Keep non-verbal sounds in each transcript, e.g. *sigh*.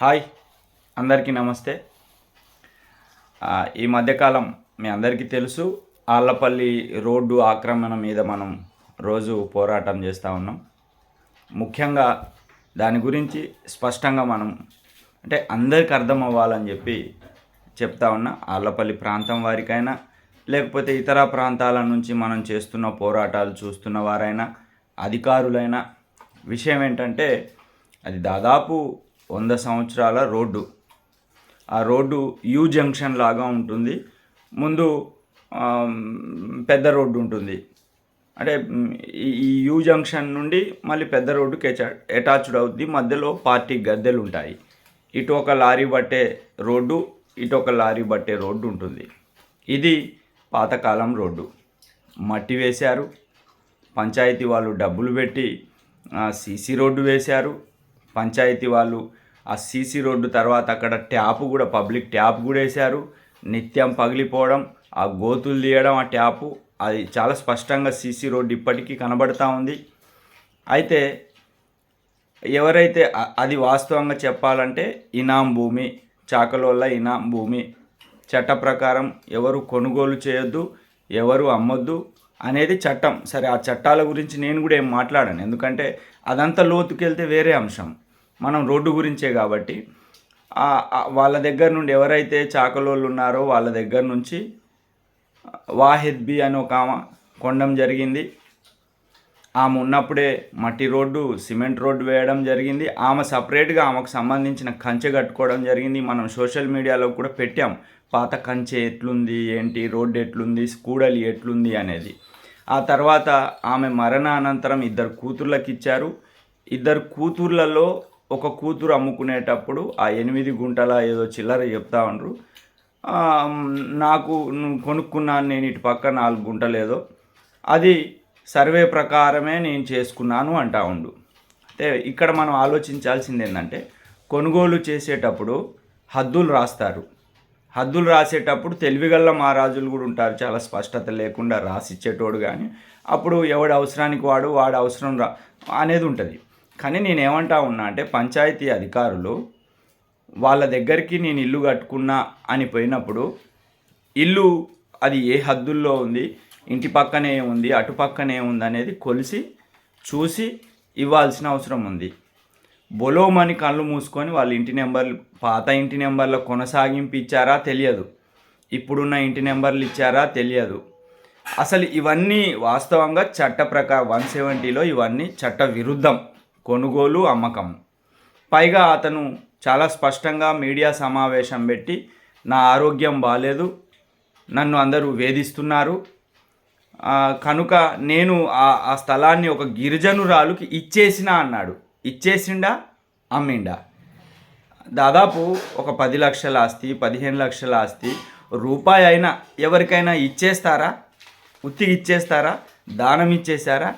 Hi అందరికీ నమస్తే. ఈ మధ్యకాలం మీ అందరికీ తెలుసు ఆళ్ళపల్లి రోడ్డు ఆక్రమణ మీద మనం రోజు పోరాటం చేస్తూ ఉన్నాం. ముఖ్యంగా దాని గురించి స్పష్టంగా మనం అంటే అందరికి అర్థం అవ్వాలని చెప్పి చెప్తా ఉన్నా. ఆళ్ళపల్లి ప్రాంతం వారికైనా లేకపోతే ఇతర ప్రాంతాల నుంచి మనం చేస్తున్న పోరాటాలు చూస్తున్న వారైనా అధికారులైనా విషయం ఏంటంటే అది దాదాపు వంద సంవత్సరాల రోడ్డు. ఆ రోడ్డు యూ జంక్షన్ లాగా ఉంటుంది. ముందు పెద్ద రోడ్డు ఉంటుంది. అంటే ఈ ఈ యూ జంక్షన్ నుండి మళ్ళీ పెద్ద రోడ్డుకి అటాచ్డ్ అవుద్ది. మధ్యలో పార్టీ గద్దెలు ఉంటాయి. ఇటు ఒక లారీ బట్టే రోడ్డు ఇటు ఒక లారీ బట్టే రోడ్డు ఉంటుంది. ఇది పాతకాలం రోడ్డు. మట్టి వేశారు. పంచాయతీ వాళ్ళు డబ్బులు పెట్టి సీసీ రోడ్డు వేశారు. పంచాయతీ వాళ్ళు ఆ సీసీ రోడ్డు తర్వాత అక్కడ ట్యాప్ కూడా పబ్లిక్ ట్యాప్ కూడా వేశారు. నిత్యం పగిలిపోవడం ఆ గోతులు తీయడం ఆ ట్యాపు అది చాలా స్పష్టంగా సీసీ రోడ్డు ఇప్పటికీ కనబడతా ఉంది. అయితే ఎవరైతే అది వాస్తవంగా చెప్పాలంటే ఇనాం భూమి చాకలోళ్ళ ఇనాం భూమి. చట్ట ప్రకారం ఎవరు కొనుగోలు చేయొద్దు ఎవరు అమ్మొద్దు అనేది చట్టం. సరే ఆ చట్టాల గురించి నేను కూడా ఏం మాట్లాడాను. ఎందుకంటే అదంతా లోతుకెళ్తే వేరే అంశం. మనం రోడ్డు గురించే కాబట్టి వాళ్ళ దగ్గర నుండి ఎవరైతే చాకలోళ్ళు ఉన్నారో వాళ్ళ దగ్గర నుంచి వాహిద్ బి అని ఒక ఆమె కొండం జరిగింది. ఆమె ఉన్నప్పుడే మట్టి రోడ్డు సిమెంట్ రోడ్డు వేయడం జరిగింది. ఆమె సపరేట్గా ఆమెకు సంబంధించిన కంచె కట్టుకోవడం జరిగింది. మనం సోషల్ మీడియాలో కూడా పెట్టాం. పాత కంచె ఎట్లుంది ఏంటి రోడ్డు ఎట్లుంది స్కూడలి ఎట్లుంది అనేది. ఆ తర్వాత ఆమె మరణానంతరం ఇద్దరు కూతుర్లకు ఇచ్చారు ఇద్దరు కూతుర్లలో ఒక కూతురు అమ్ముకునేటప్పుడు ఆ ఎనిమిది గుంటల ఏదో చిల్లర చెప్తా ఉండ్రు. నాకు నువ్వు కొనుక్కున్నాను నేను ఇటు పక్క నాలుగు గుంటలేదో అది సర్వే ప్రకారమే నేను చేసుకున్నాను అంటా ఉండు. అంటే ఇక్కడ మనం ఆలోచించాల్సింది ఏంటంటే కొనుగోలు చేసేటప్పుడు హద్దులు రాస్తారు. హద్దులు రాసేటప్పుడు తెలివిగల్ల మహారాజులు కూడా ఉంటారు. చాలా స్పష్టత లేకుండా రాసిచ్చేటోడు కానీ అప్పుడు ఎవడు అవసరానికి వాడు వాడు అవసరం రా అనేది ఉంటుంది. కానీ నేను ఉన్నా అంటే పంచాయతీ అధికారులు వాళ్ళ దగ్గరికి నేను ఇల్లు కట్టుకున్నా అని పోయినప్పుడు ఇల్లు అది ఏ హద్దుల్లో ఉంది ఇంటి పక్కనే ఉంది అటు పక్కనే ఉంది అనేది కొలిసి చూసి ఇవ్వాల్సిన అవసరం ఉంది. బొలోమని కళ్ళు మూసుకొని వాళ్ళ ఇంటి నెంబర్లు పాత ఇంటి నెంబర్ల కొనసాగింపు ఇచ్చారా తెలియదు. ఇప్పుడున్న ఇంటి నెంబర్లు ఇచ్చారా తెలియదు. అసలు ఇవన్నీ వాస్తవంగా చట్ట ప్రకారం వన్ సెవెంటీలో ఇవన్నీ చట్ట విరుద్ధం. కొనుగోలు అమ్మకం. పైగా అతను చాలా స్పష్టంగా మీడియా సమావేశం పెట్టి నా ఆరోగ్యం బాగాలేదు నన్ను అందరూ వేధిస్తున్నారు. కనుక నేను ఆ ఆ స్థలాన్ని ఒక గిరిజనురాలుకి ఇచ్చేసిన అన్నాడు. ఇచ్చేసిండా? అమ్మిండా. దాదాపు ఒక పది లక్షల ఆస్తి పదిహేను లక్షల ఆస్తి రూపాయి అయినా ఎవరికైనా ఇచ్చేస్తారా? ఉత్తికి ఇచ్చేస్తారా? దానం ఇచ్చేసారా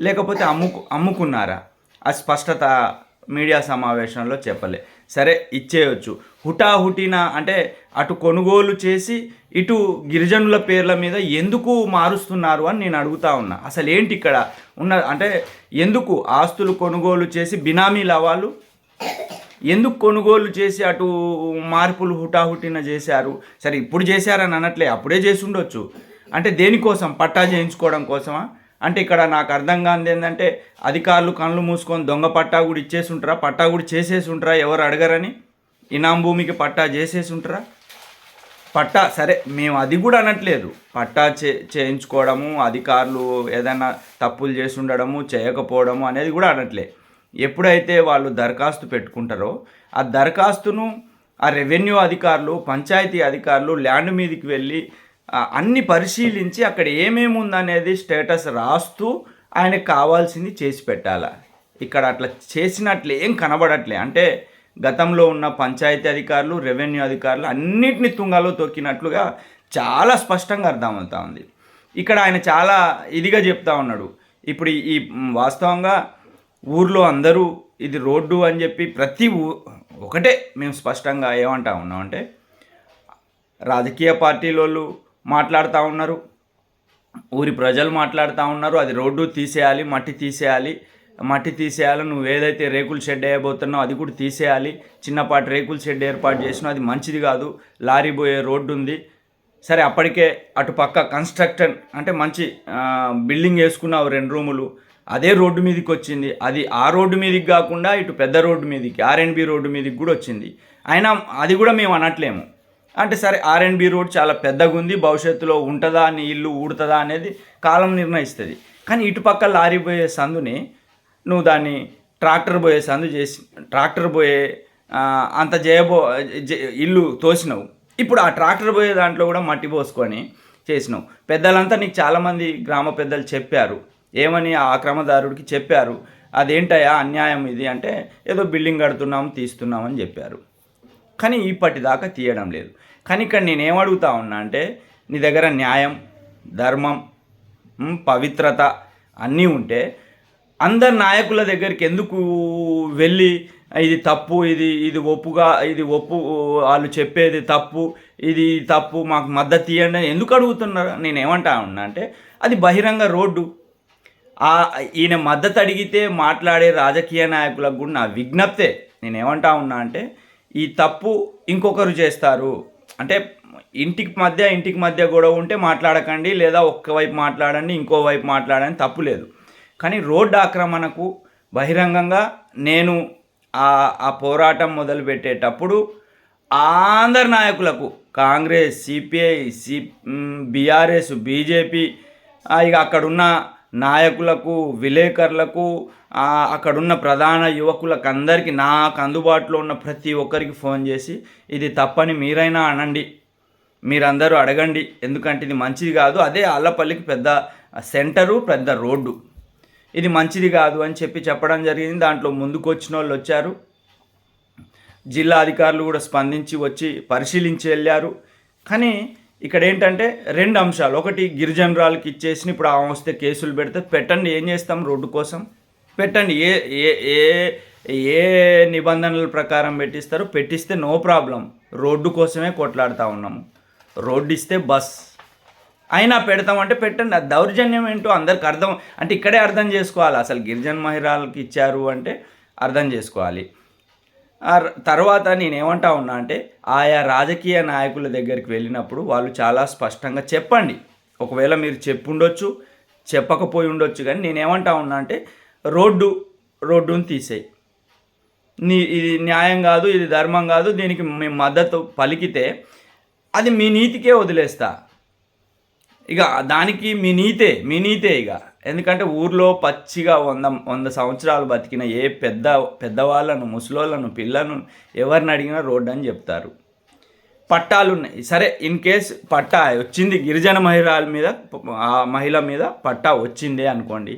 లేకపోతే అమ్ముకు అమ్ముకున్నారా? ఆ స్పష్టత మీడియా సమావేశంలో చెప్పలే. సరే ఇచ్చేయచ్చు. హుటాహుటిన అంటే అటు కొనుగోలు చేసి ఇటు గిరిజనుల పేర్ల మీద ఎందుకు మారుస్తున్నారు అని నేను అడుగుతా ఉన్నా. అసలు ఏంటి ఇక్కడ ఉన్న అంటే ఎందుకు ఆస్తులు కొనుగోలు చేసి బినామీ లవాలు? ఎందుకు కొనుగోలు చేసి అటు మార్పులు హుటాహుటిన చేశారు? సరే ఇప్పుడు చేశారని అనట్లే అప్పుడే చేసి ఉండొచ్చు. అంటే దేనికోసం? పట్టా చేయించుకోవడం కోసమా? అంటే ఇక్కడ నాకు అర్థం కానిది ఏంటంటే అధికారులు కళ్ళు మూసుకొని దొంగ పట్టా కూడా ఇచ్చేసి ఉంటారా పట్టా కూడా చేసేసి ఉంటారా ఎవరు అడగరని? ఇనాం భూమికి పట్టా చేసేసి ఉంటారా పట్టా సరే మేము అది కూడా అనట్లేదు. పట్టా చే చేయించుకోవడము అధికారులు ఏదైనా తప్పులు చేసి ఉండడము చేయకపోవడము అనేది కూడా అనట్లే. ఎప్పుడైతే వాళ్ళు దరఖాస్తు పెట్టుకుంటారో ఆ దరఖాస్తును ఆ రెవెన్యూ అధికారులు పంచాయతీ అధికారులు ల్యాండ్ మీదకి వెళ్ళి అన్ని పరిశీలించి అక్కడ ఏమేమి ఉందనేది స్టేటస్ రాస్తూ ఆయనకు కావాల్సింది చేసి పెట్టాల. ఇక్కడ అట్లా చేసినట్లు ఏం కనబడట్లే. అంటే గతంలో ఉన్న పంచాయతీ అధికారులు రెవెన్యూ అధికారులు అన్నిటిని తుంగలో తొక్కినట్లుగా చాలా స్పష్టంగా అర్థమవుతా ఉంది. ఇక్కడ ఆయన చాలా ఇదిగా చెప్తా ఉన్నాడు. ఇప్పుడు ఈ- వాస్తవంగా ఊర్లో అందరూ ఇది రోడ్డు అని చెప్పి ప్రతి ఊ ఒకటే మేము స్పష్టంగా ఏమంటా ఉన్నామంటే రాజకీయ పార్టీలోళ్ళు మాట్లాడుతూ ఉన్నారు. ఊరి ప్రజలు మాట్లాడుతూ ఉన్నారు. అది రోడ్డు తీసేయాలి మట్టి తీసేయాలి. మట్టి తీసేయాలి నువ్వు ఏదైతే రేకుల షెడ్ వేయబోతున్నావు అది కూడా తీసేయాలి. చిన్నపాటి రేకుల షెడ్ ఏర్పాటు చేసినా అది మంచిది కాదు. లారీ పోయే రోడ్డు ఉంది. సరే అప్పటికే అటు పక్క కన్స్ట్రక్షన్ అంటే మంచి బిల్డింగ్ వేసుకున్నావు రెండు రూములు. అదే రోడ్డు మీదకి వచ్చింది. అది ఆ రోడ్డు మీదకి కాకుండా ఇటు పెద్ద రోడ్డు మీదకి ఆర్ఎన్బి రోడ్డు మీదకి కూడా వచ్చింది. అయినా అది కూడా మేము అనట్లేము. అంటే సరే ఆర్ఎన్బి రోడ్ చాలా పెద్దగా ఉంది భవిష్యత్తులో ఉంటుందా నీ ఇల్లు ఊడుతుందా అనేది కాలం నిర్ణయిస్తుంది. కానీ ఇటుపక్క లారీ పోయే సందుని నువ్వు దాన్ని ట్రాక్టర్ పోయే సందు చేసి ట్రాక్టర్ పోయే అంత చేయబో ఇల్లు తోసినావు. ఇప్పుడు ఆ ట్రాక్టర్ పోయే దాంట్లో కూడా మట్టి పోసుకొని చేసినావు. పెద్దలంతా నీకు చాలామంది గ్రామ పెద్దలు చెప్పారు. ఏమని ఆ అక్రమదారుడికి చెప్పారు? అదేంటయ్యా అన్యాయం ఇది అంటే ఏదో బిల్డింగ్ కడుతున్నాం తీస్తున్నాం అని చెప్పారు. కానీ ఇప్పటిదాకా తీయడం లేదు. కానీ ఇక్కడ నేను ఏమడుగుతా ఉన్నా అంటే నీ దగ్గర న్యాయం ధర్మం పవిత్రత అన్నీ ఉంటే అందరు నాయకుల దగ్గరికి ఎందుకు వెళ్ళి ఇది తప్పు ఇది ఇది ఒప్పుగా ఇది ఒప్పు వాళ్ళు చెప్పేది తప్పు ఇది తప్పు మాకు మద్దతు ఇవ్వండి అని ఎందుకు అడుగుతున్నారు? నేను ఏమంటా ఉన్నా అంటే అది బహిరంగ రోడ్డు. ఈయన మద్దతు అడిగితే మాట్లాడే రాజకీయ నాయకులకు కూడా నా విజ్ఞప్తే. నేను ఏమంటా ఉన్నా అంటే ఈ తప్పు ఇంకొకరు చేస్తారు. అంటే ఇంటికి మధ్య ఇంటికి మధ్య గొడవ ఉంటే మాట్లాడకండి లేదా ఒక్క వైపు మాట్లాడండి ఇంకో వైపు మాట్లాడండి తప్పు లేదు. కానీ రోడ్డు ఆక్రమణకు బహిరంగంగా నేను ఆ పోరాటం మొదలుపెట్టేటప్పుడు ఆంధ్ర నాయకులకు Congress CPI C BRS BJP ఇక అక్కడున్న నాయకులకు విలేకరులకు అక్కడున్న ప్రధాన యువకులకు అందరికీ నాకు అందుబాటులో ఉన్న ప్రతి ఒక్కరికి ఫోన్ చేసి ఇది తప్పని మీరైనా అనండి. మీరందరూ అడగండి. ఎందుకంటే ఇది మంచిది కాదు. అదే అల్లపల్లికి పెద్ద సెంటరు పెద్ద రోడ్డు. ఇది మంచిది కాదు అని చెప్పి చెప్పడం జరిగింది. దాంట్లో ముందుకొచ్చిన వాళ్ళు వచ్చారు. జిల్లా అధికారులు కూడా స్పందించి వచ్చి పరిశీలించి వెళ్ళారు. కానీ ఇక్కడ ఏంటంటే రెండు అంశాలు. ఒకటి గిరిజనరాలకి ఇచ్చేసి ఇప్పుడు ఆమె వస్తే కేసులు పెడితే పెట్టండి ఏం చేస్తాం రోడ్డు కోసం? పెట్టండి ఏ ఏ ఏ ఏ నిబంధనల ప్రకారం పెట్టిస్తారో పెట్టిస్తే నో ప్రాబ్లం. రోడ్డు కోసమే కొట్లాడుతూ ఉన్నాము రోడ్డు ఇస్తే బస్. అయినా పెడతామంటే పెట్టండి. ఆ దౌర్జన్యం ఏంటో అందరికి అర్థం అంటే ఇక్కడే అర్థం చేసుకోవాలి. అసలు గిరిజన మహిళలకు ఇచ్చారు అంటే అర్థం చేసుకోవాలి. తర్వాత నేనేమంటా ఉన్నా అంటే ఆయా రాజకీయ నాయకుల దగ్గరికి వెళ్ళినప్పుడు వాళ్ళు చాలా స్పష్టంగా చెప్పండి. ఒకవేళ మీరు చెప్పుండొచ్చు చెప్పకపోయి ఉండొచ్చు కానీ నేనేమంటా ఉన్నా అంటే రోడ్డు రోడ్డుని తీసేయి. నీ ఇది న్యాయం కాదు ఇది ధర్మం కాదు దీనికి మేము మద్దతు పలికితే అది మీ నీతికే వదిలేస్తా. ఇక దానికి మీ నీతే మీ నీతే ఇక. ఎందుకంటే ఊర్లో పచ్చిగా వంద వంద సంవత్సరాలు బతికిన ఏ పెద్ద పెద్దవాళ్ళను ముసలోళ్ళను పిల్లను ఎవరిని అడిగినా రోడ్డు అని చెప్తారు. పట్టాలు ఉన్నాయి. సరే ఇన్ కేస్ పట్టా వచ్చింది గిరిజన మహిళల మీద ఆ మహిళ మీద పట్టా వచ్చిందే అనుకోండి.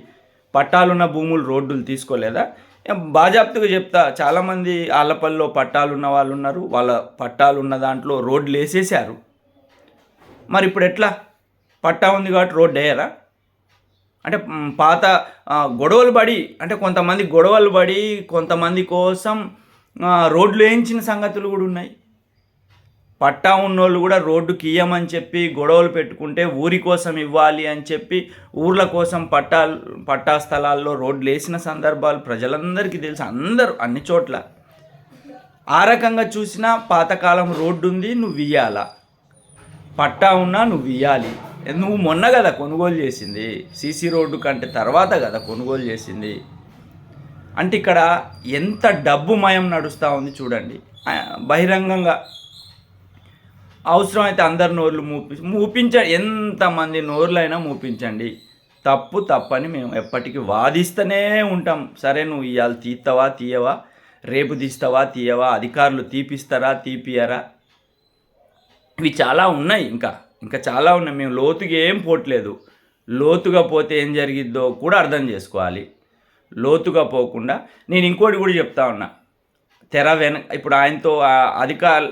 పట్టాలున్న భూములు రోడ్డులు తీసుకోలేదా? ఏం బాజాప్తుగా చెప్తా చాలామంది ఆళ్ళపల్లిలో పట్టాలు ఉన్న వాళ్ళు ఉన్నారు. వాళ్ళ పట్టాలు ఉన్న దాంట్లో రోడ్లు వేసేసారు మరి ఇప్పుడు ఎట్లా? పట్టా ఉంది కాబట్టి రోడ్డు వేయాలా? అంటే పాత గొడవలు పడి అంటే కొంతమంది గొడవలు పడి కొంతమంది కోసం రోడ్లు వేయించిన సంగతులు కూడా ఉన్నాయి. పట్టా ఉన్నోళ్ళు కూడా రోడ్డుకి ఇయ్యమని చెప్పి గొడవలు పెట్టుకుంటే ఊరి కోసం ఇవ్వాలి అని చెప్పి ఊర్ల కోసం పట్టా పట్టా స్థలాల్లో రోడ్లు వేసిన సందర్భాలు ప్రజలందరికీ తెలుసు. అందరూ అన్ని చోట్ల. ఆ రకంగా చూసినా పాతకాలం రోడ్డు ఉంది నువ్వు ఇయ్యాలా? పట్టా ఉన్నా నువ్వు ఇయ్యాలి. నువ్వు మొన్న కదా కొనుగోలు చేసింది సీసీ రోడ్డు కంటే తర్వాత కదా కొనుగోలు చేసింది. అంటే ఇక్కడ ఎంత డబ్బు మయం నడుస్తూ ఉంది చూడండి. బహిరంగంగా అవసరమైతే అందరి నోర్లు మూపి మూపించ ఎంతమంది నోర్లైనా మూపించండి. తప్పు తప్పని మేము ఎప్పటికీ వాదిస్తూనే ఉంటాం. సరే నువ్వు ఇవాళ తీస్తావా తీయవా? రేపు తీస్తావా తీయవా? అధికారులు తీపిస్తారా తీపియరా? ఇవి చాలా ఉన్నాయి ఇంకా. ఇంకా చాలా ఉన్నాయి. మేము లోతుగా ఏం పోవట్లేదు లోతుగా పోతే ఏం జరిగిద్దో కూడా అర్థం చేసుకోవాలి. లోతుగా పోకుండా నేను ఇంకోటి కూడా చెప్తా ఉన్నా. తెర వెన ఇప్పుడు ఆయనతో అధికార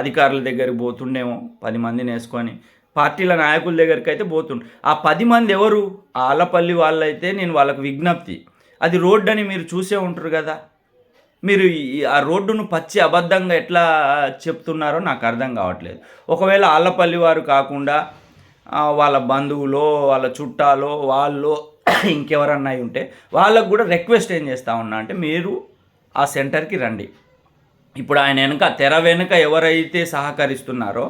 అధికారుల దగ్గరికి పోతుండేమో పది మందిని వేసుకొని. పార్టీల నాయకుల దగ్గరికి అయితే పోతుండే. ఆ పది మంది ఎవరు? ఆలపల్లి వాళ్ళైతే నేను వాళ్ళకు విజ్ఞప్తి. అది రోడ్డు అని మీరు చూసే ఉంటారు కదా. మీరు ఆ రోడ్డును పచ్చి అబద్ధంగా ఎట్లా చెప్తున్నారో నాకు అర్థం కావట్లేదు. ఒకవేళ ఆళ్ళపల్లి వారు కాకుండా వాళ్ళ బంధువులో వాళ్ళ చుట్టాలో వాళ్ళు *clears throat* ఇంకెవరన్నా ఉంటే వాళ్ళకు కూడా రిక్వెస్ట్ ఏం చేస్తా ఉన్నా అంటే మీరు ఆ సెంటర్కి రండి. ఇప్పుడు ఆయన వెనుక తెర వెనుక ఎవరైతే సహకరిస్తున్నారో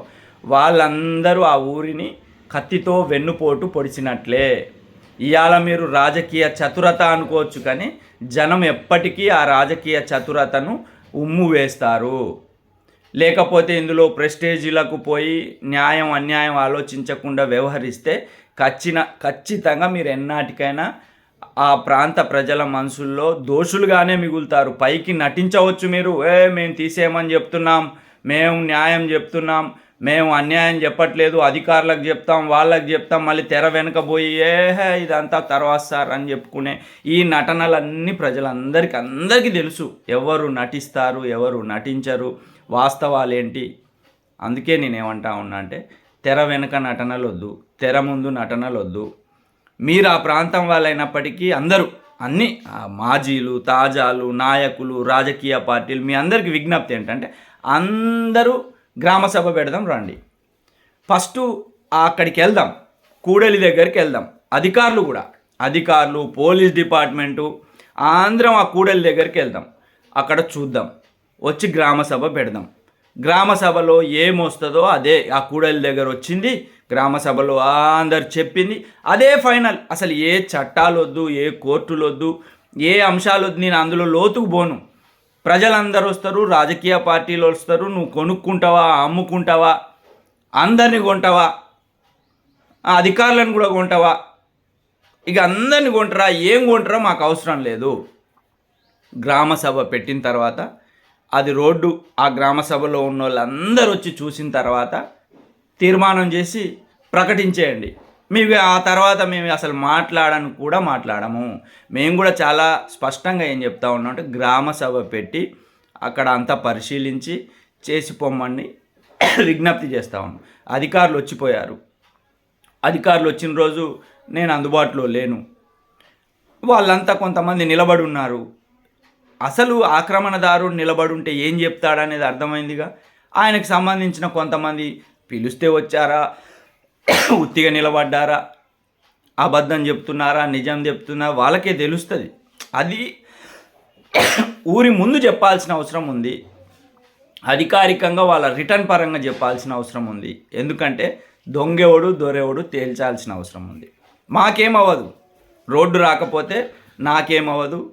వాళ్ళందరూ ఆ ఊరిని కత్తితో వెన్నుపోటు పొడిచినట్లే. ఇవాళ మీరు రాజకీయ చతురత అనుకోవచ్చు కానీ జనం ఎప్పటికీ ఆ రాజకీయ చతురతను ఉమ్ము వేస్తారు. లేకపోతే ఇందులో ప్రెస్టేజీలకు పోయి న్యాయం అన్యాయం ఆలోచించకుండా వ్యవహరిస్తే ఖచ్చిన ఖచ్చితంగా మీరు ఎన్నాటికైనా ఆ ప్రాంత ప్రజల మనసుల్లో దోషులుగానే మిగులుతారు. పైకి నటించవచ్చు మీరు. ఏ మేము తీసేయమని చెప్తున్నాం. మేము న్యాయం చెప్తున్నాం. మేము అన్యాయం చెప్పట్లేదు అధికారులకు చెప్తాం వాళ్ళకి చెప్తాం మళ్ళీ తెర వెనక పోయి ఏహే ఇదంతా తర్వాత సార్ అని చెప్పుకునే ఈ నటనలన్నీ ప్రజలందరికీ అందరికీ తెలుసు. ఎవరు నటిస్తారు ఎవరు నటించరు వాస్తవాలు ఏంటి అందుకే నేనేమంటా ఉన్నా అంటే తెర వెనుక నటనలు వద్దు తెర ముందు నటనలు వద్దు మీరు ఆ ప్రాంతం వాళ్ళైనప్పటికీ అందరూ అన్ని మాజీలు తాజాలు నాయకులు రాజకీయ పార్టీలు మీ అందరికి విజ్ఞప్తి ఏంటంటే అందరూ గ్రామసభ పెడదాం రండి. ఫస్ట్ అక్కడికి వెళ్దాం కూడలి దగ్గరికి వెళ్దాం అధికారులు కూడా. అధికారులు పోలీస్ డిపార్ట్మెంటు ఆంధ్రం ఆ కూడలి దగ్గరికి వెళ్దాం అక్కడ చూద్దాం. వచ్చి గ్రామసభ పెడదాం. గ్రామసభలో ఏమొస్తుందో అదే ఆ కూడలి దగ్గర వచ్చింది. గ్రామసభలో అందరు చెప్పింది. అదే ఫైనల్. అసలు ఏ చట్టాలు వద్దు ఏ కోర్టులు వద్దు ఏ అంశాలు వద్దు నేను అందులో లోతుకు పోను. ప్రజలందరూ వస్తారు రాజకీయ పార్టీలు వస్తారు నువ్వు కొనుక్కుంటావా అమ్ముకుంటావా అందరిని కొంటావా అధికారులను కూడా కొంటావా? ఇక అందరిని కొంటారా? ఏం కొంటారా మాకు అవసరం లేదు. గ్రామ సభ పెట్టిన తర్వాత అది రోడ్డు ఆ గ్రామ సభలో ఉన్న వాళ్ళందరూ వచ్చి చూసిన తర్వాత తీర్మానం చేసి ప్రకటించేయండి. మేము ఆ తర్వాత మేము అసలు మాట్లాడను కూడా మాట్లాడము. మేము కూడా చాలా స్పష్టంగా ఏం చెప్తా ఉన్నాం అంటే గ్రామ సభ పెట్టి అక్కడ అంతా పరిశీలించి చేసి పొమ్మని *coughs* విజ్ఞప్తి చేస్తా ఉన్నాం. అధికారులు వచ్చిపోయారు. అధికారులు వచ్చిన రోజు నేను అందుబాటులో లేను. వాళ్ళంతా కొంతమంది నిలబడి ఉన్నారు. అసలు ఆక్రమణదారుడు నిలబడి ఉంటే ఏం చెప్తాడనేది అర్థమైందిగా. ఆయనకు సంబంధించిన కొంతమంది పిలిస్తే వచ్చారా? ఉత్తిగా నిలబడ్డారా? అబద్ధం చెప్తున్నారా? నిజం చెప్తున్నారా? వాళ్ళకే తెలుస్తుంది. అది ఊరి ముందు చెప్పాల్సిన అవసరం ఉంది. అధికారికంగా వాళ్ళ రిటర్న్ పరంగా చెప్పాల్సిన అవసరం ఉంది. ఎందుకంటే దొంగెవడు దొరెవడు తేల్చాల్సిన అవసరం ఉంది. మాకేమవ్వదు. రోడ్డు రాకపోతే నాకేమవ్వదు.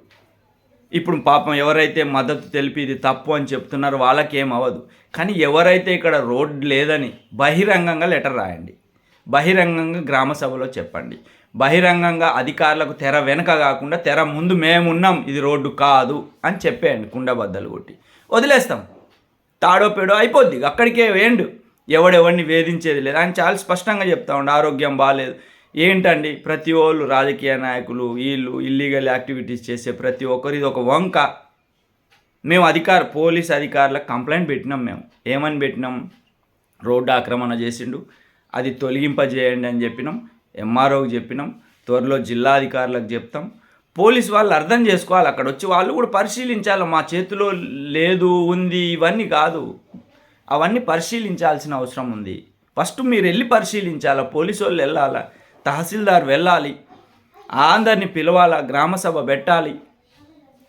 ఇప్పుడు పాపం ఎవరైతే మద్దతు తెలిపి ఇది తప్పు అని చెప్తున్నారో వాళ్ళకేం అవ్వదు కానీ ఎవరైతే ఇక్కడ రోడ్డు లేదని బహిరంగంగా లెటర్ రాయండి. బహిరంగంగా గ్రామ సభలో చెప్పండి. బహిరంగంగా అధికారులకు తెర వెనక కాకుండా తెర ముందు మేమున్నాం ఇది రోడ్డు కాదు అని చెప్పేయండి కుండబద్దలు కొట్టి. వదిలేస్తాం. తాడో పేడో అయిపోద్ది అక్కడికే వేయండు. ఎవడెవడిని వేధించేది లేదు. అని చాలా స్పష్టంగా చెప్తా ఉండే ఆరోగ్యం బాగాలేదు ఏంటండి? ప్రతి వాళ్ళు రాజకీయ నాయకులు వీళ్ళు ఇల్లీగల్ యాక్టివిటీస్ చేసే ప్రతి ఒక్కరు ఇది ఒక వంక. మేము అధికార పోలీస్ అధికారులకు కంప్లైంట్ పెట్టినాం మేము. ఏమని పెట్టినాం? రోడ్డు ఆక్రమణ చేసిండు. అది తొలగింపజేయండి అని చెప్పినాం. ఎంఆర్ఓకి చెప్పినాం. త్వరలో జిల్లా అధికారులకు చెప్తాం. పోలీస్ వాళ్ళు అర్థం చేసుకోవాలి. అక్కడ వచ్చి వాళ్ళు కూడా పరిశీలించాలి. మా చేతిలో లేదు ఉంది ఇవన్నీ కాదు. అవన్నీ పరిశీలించాల్సిన అవసరం ఉంది. ఫస్ట్ మీరు వెళ్ళి పరిశీలించాలా. పోలీసు వాళ్ళు వెళ్ళాలా? తహసీల్దార్ వెళ్ళాలి. అందరిని పిలవాలా. గ్రామ సభ పెట్టాలి.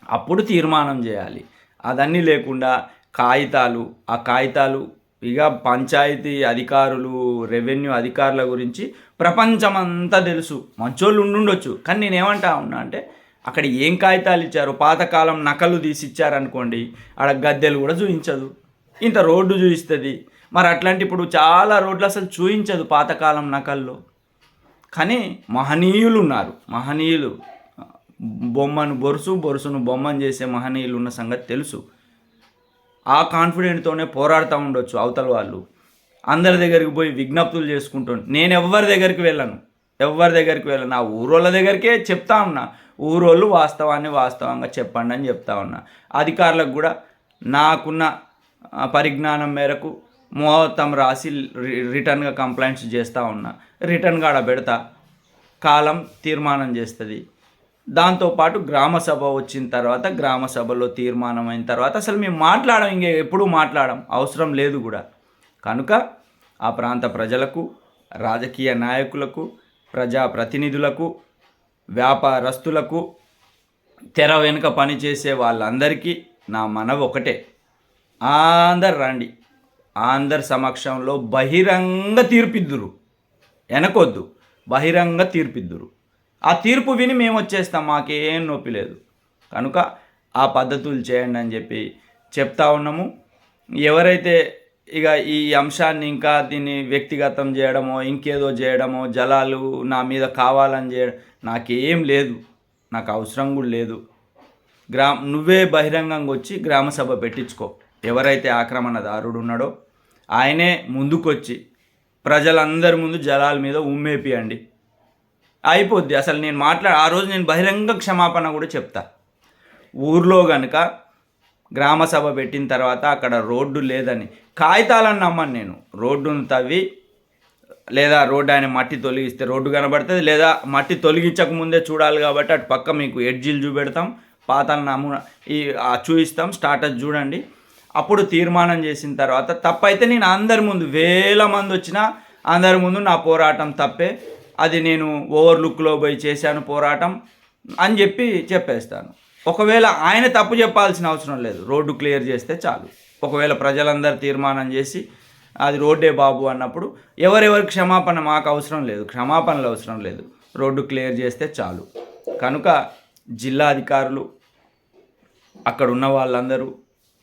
అప్పుడు తీర్మానం చేయాలి. అదన్నీ లేకుండా కాగితాలు ఆ కాగితాలు ఇక పంచాయతీ అధికారులు రెవెన్యూ అధికారుల గురించి ప్రపంచమంతా తెలుసు. మంచోళ్ళు ఉండుండొచ్చు. కానీ నేనేమంటా ఉన్నా అంటే అక్కడ ఏం కాగితాలు ఇచ్చారు? పాతకాలం నకలు తీసి ఇచ్చారనుకోండి ఆడ గద్దెలు కూడా చూపించదు ఇంత రోడ్డు చూపిస్తుంది మరి అట్లాంటి ఇప్పుడు చాలా రోడ్లు అసలు చూపించదు పాతకాలం నకల్లో. కానీ మహనీయులు ఉన్నారు. మహనీయులు. బొమ్మను బొరుసు బొరుసును బొమ్మను చేసే మహనీయులు ఉన్న సంగతి తెలుసు. ఆ కాన్ఫిడెంట్తోనే పోరాడుతూ ఉండొచ్చు అవతల వాళ్ళు. అందరి దగ్గరికి పోయి విజ్ఞప్తులు చేసుకుంటాను నేను ఎవరి దగ్గరికి వెళ్ళను. ఎవరి దగ్గరికి వెళ్ళను. నా ఊరోళ్ళ దగ్గరికే చెప్తా ఉన్నా. ఊరోళ్ళు వాస్తవాన్ని వాస్తవంగా చెప్పండి అని చెప్తా ఉన్నా. అధికారులకు కూడా నాకున్న పరిజ్ఞానం మేరకు మొత్తం రాసి రిటర్న్గా కంప్లైంట్స్ చేస్తూ ఉన్నా. రిటర్న్గా ఆడ పెడతా. కాలం తీర్మానం చేస్తుంది. దాంతోపాటు గ్రామ సభ వచ్చిన తర్వాత గ్రామ సభలో తీర్మానం అయిన తర్వాత అసలు మేము మాట్లాడడం ఇంకా ఎప్పుడూ మాట్లాడడం అవసరం లేదు కూడా. కనుక ఆ ప్రాంత ప్రజలకు రాజకీయ నాయకులకు ప్రజా ప్రతినిధులకు వ్యాపారస్తులకు తెర వెనుక పనిచేసే వాళ్ళందరికీ నా మనవి ఒకటే. అందరు రండి. అందరి సమక్షంలో బహిరంగ తీర్పిద్దురు. వెనకొద్దు. బహిరంగ తీర్పిద్దురు. ఆ తీర్పు విని మేము వచ్చేస్తాం మాకేం నొప్పి లేదు. కనుక ఆ పద్ధతులు చేయండి అని చెప్పి చెప్తా ఉన్నాము. ఎవరైతే ఇక ఈ అంశాన్ని ఇంకా దీన్ని వ్యక్తిగతం చేయడమో ఇంకేదో చేయడమో జలాలు నా మీద కావాలని చేయడం నాకేం లేదు. నాకు అవసరం కూడా లేదు. గ్రా నువ్వే బహిరంగంగా వచ్చి గ్రామసభ పెట్టించుకో. ఎవరైతే ఆక్రమణదారుడు ఉన్నాడో ఆయనే ముందుకొచ్చి ప్రజలందరి ముందు జలాల మీద ఉమ్మేపియండి. అయిపోద్ది. అసలు నేను మాట్లా ఆ రోజు నేను బహిరంగ క్షమాపణ కూడా చెప్తా. ఊర్లో కనుక గ్రామ సభ పెట్టిన తర్వాత అక్కడ రోడ్డు లేదని కాగితాలను నమ్మను నేను. రోడ్డును తవ్వి లేదా రోడ్డు ఆయన మట్టి తొలగిస్తే రోడ్డు కనబడుతుంది లేదా మట్టి తొలగించక ముందే చూడాలి కాబట్టి అటు పక్క మీకు ఎడ్జీలు చూపెడతాం పాతల నమూనా ఈ చూపిస్తాం స్టార్టర్స్ చూడండి. అప్పుడు తీర్మానం చేసిన తర్వాత తప్పైతే నేను అందరి ముందు వేల మంది వచ్చినా అందరి ముందు నా పోరాటం తప్పే. అది నేను ఓవర్లుక్లో పోయి చేశాను పోరాటం అని చెప్పి చెప్పేస్తాను. ఒకవేళ ఆయన తప్పు చెప్పాల్సిన అవసరం లేదు. రోడ్డు క్లియర్ చేస్తే చాలు. ఒకవేళ ప్రజలందరూ తీర్మానం చేసి అది రోడ్డే బాబు అన్నప్పుడు ఎవరెవరి క్షమాపణ మాకు అవసరం లేదు. క్షమాపణలు అవసరం లేదు. రోడ్డు క్లియర్ చేస్తే చాలు. కనుక జిల్లా అధికారులు అక్కడ ఉన్న వాళ్ళందరూ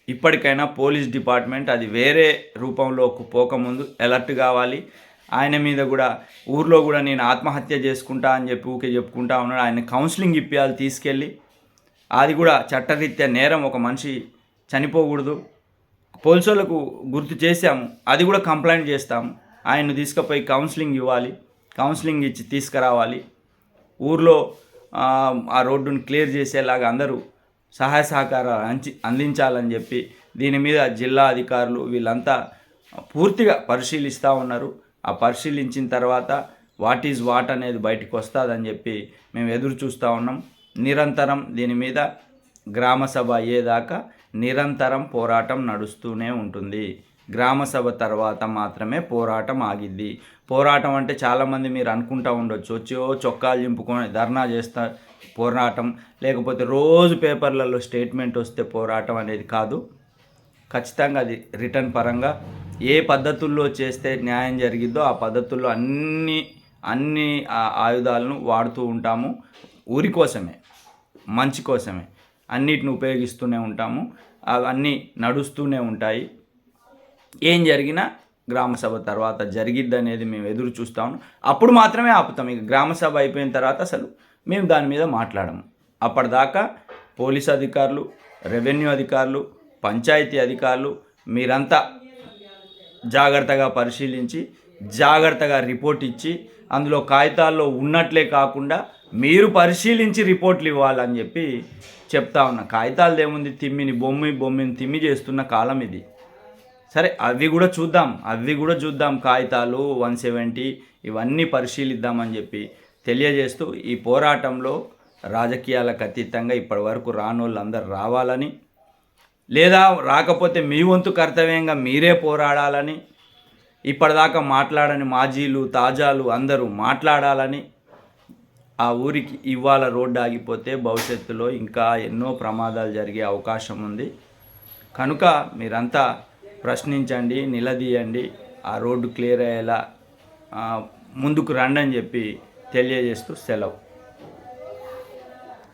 ఇప్పటికైనా పోలీస్ డిపార్ట్మెంట్ అది వేరే రూపంలో పోకముందు అలర్ట్ కావాలి. ఆయన మీద కూడా ఊర్లో కూడా నేను ఆత్మహత్య చేసుకుంటా అని చెప్పి ఊకే చెప్పుకుంటా ఉన్నాడు. ఆయన కౌన్సిలింగ్ ఇప్పియాలి తీసుకెళ్ళి. అది కూడా చట్టరీత్యా నేరం ఒక మనిషి చనిపోకూడదు. పోలీసులకు గుర్తు చేశాము. అది కూడా కంప్లైంట్ చేస్తాము. ఆయన్ను తీసుకుపోయి కౌన్సిలింగ్ ఇవ్వాలి. కౌన్సిలింగ్ ఇచ్చి తీసుకురావాలి. ఊర్లో ఆ, రోడ్డుని రోడ్డును క్లియర్ చేసేలాగా అందరూ సహాయ సహకారాలు అంచి అందించాలని చెప్పి దీని మీద జిల్లా అధికారులు వీళ్ళంతా పూర్తిగా పరిశీలిస్తూ ఉన్నారు. ఆ పరిశీలించిన తర్వాత వాట్ ఈజ్ వాట్ అనేది బయటకు వస్తుందని చెప్పి మేము ఎదురు చూస్తూ ఉన్నాం. నిరంతరం దీని మీద గ్రామసభ అయ్యేదాకా నిరంతరం పోరాటం నడుస్తూనే ఉంటుంది. గ్రామసభ తర్వాత మాత్రమే పోరాటం ఆగిద్ది. పోరాటం అంటే చాలామంది మీరు అనుకుంటా ఉండొచ్చు. వచ్చో చొక్కాలు చింపుకొని ధర్నా చేస్తా పోరాటం. లేకపోతే రోజు పేపర్లలో స్టేట్మెంట్ వస్తే పోరాటం అనేది కాదు. ఖచ్చితంగా అది రిటర్న్ పరంగా ఏ పద్ధతుల్లో చేస్తే న్యాయం జరిగిద్దో ఆ పద్ధతుల్లో అన్ని అన్ని ఆయుధాలను వాడుతూ ఉంటాము. ఊరి కోసమే మంచి కోసమే. అన్నిటిని ఉపయోగిస్తూనే ఉంటాము. అవన్నీ నడుస్తూనే ఉంటాయి. ఏం జరిగినా గ్రామ సభ తర్వాత జరిగిద్ది అనేది మేము ఎదురు చూస్తాము అప్పుడు మాత్రమే ఆపుతాం. ఇక గ్రామ సభ అయిపోయిన తర్వాత అసలు మేము దాని మీద మాట్లాడము. అప్పటిదాకా పోలీస్ అధికారులు రెవెన్యూ అధికారులు పంచాయతీ అధికారులు మీరంతా జాగ్రత్తగా పరిశీలించి జాగ్రత్తగా రిపోర్ట్ ఇచ్చి అందులో కాగితాల్లో ఉన్నట్లే కాకుండా మీరు పరిశీలించి రిపోర్ట్లు ఇవ్వాలని చెప్పి చెప్తా ఉన్నా. కాగితాలు ఏముంది? తిమ్మిని బొమ్మి బొమ్మిని తిమ్మి చేస్తున్న కాలం ఇది. సరే అవి కూడా చూద్దాం. అవి కూడా చూద్దాం. కాగితాలు వన్ సెవెంటీ ఇవన్నీ పరిశీలిద్దామని చెప్పి తెలియజేస్తూ ఈ పోరాటంలో రాజకీయాలకు అతీతంగా ఇప్పటి వరకు రావాలని లేదా రాకపోతే మీ వంతు కర్తవ్యంగా మీరే పోరాడాలని ఇప్పటిదాకా మాట్లాడని మాజీలు తాజాలు అందరూ మాట్లాడాలని ఆ ఊరికి ఇవాళ రోడ్డు ఆగిపోతే భవిష్యత్తులో ఇంకా ఎన్నో ప్రమాదాలు జరిగే అవకాశం ఉంది. కనుక మీరంతా ప్రశ్నించండి నిలదీయండి ఆ రోడ్డు క్లియర్ అయ్యేలా ముందుకు రండి అని చెప్పి తెలియజేస్తూ సెలవు.